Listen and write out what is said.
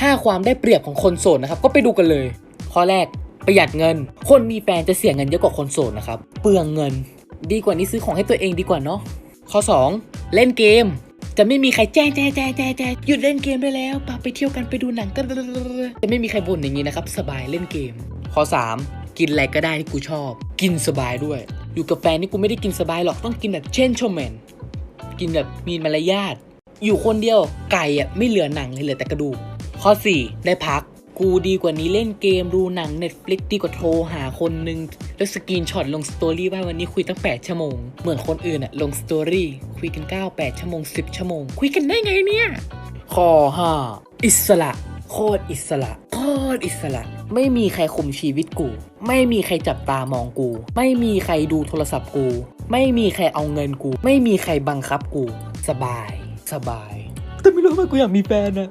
5 ความได้เปรียบของคนโสดนะครับ ก็ไปดูกันเลย ข้อแรกประหยัดเงิน คนมีแฟนจะเสียเงินเยอะกว่าคนโสดนะครับ เปลืองเงิน ดีกว่านี้ซื้อของให้ตัวเองดีกว่าเนาะ ข้อ 2 เล่นเกม จะไม่มีใครแจ้งแจ้งแจ้งแจ้งแจ้งหยุดเล่นเกมได้แล้วปไปเที่ยวกันไปดูหนังกันจะไม่มีใครบ่นอย่างนี้นะครับ สบายเล่นเกม ข้อ 3 กินอะไรก็ได้ที่กูชอบ กินสบายด้วย อยู่กับแฟนนี่กูไม่ได้กินสบายหรอกต้องกินแบบเช่นชมแมนกินแบบมีมารยาทอยู่คนเดียวไก่อะไม่เหลือหนังเลยเหลือแต่กระดูก ข้อ 4 ได้พัก กูดีกว่านี้เล่นเกมดูหนัง Netflix ดีกว่าโทรหาคนนึง แล้วสกรีนช็อตลงสตอรี่ว่าวันนี้คุยตั้ง 8 ชั่วโมง เหมือนคนอื่นอะลงสตอรี่คุยกัน 9 8 ชั่วโมง 10 ชั่วโมง คุยกันได้ไงเนี่ย ข้อ 5 อิสระ โคตรอิสระ โคตรอิสระ ไม่มีใครคุมชีวิตกู ไม่มีใครจับตามองกู ไม่มีใครดูโทรศัพท์กู ไม่มีใครเอาเงินกู ไม่มีใครบังคับกู สบาย สบาย แต่ไม่รู้ว่ากูอยากมีแฟนอะ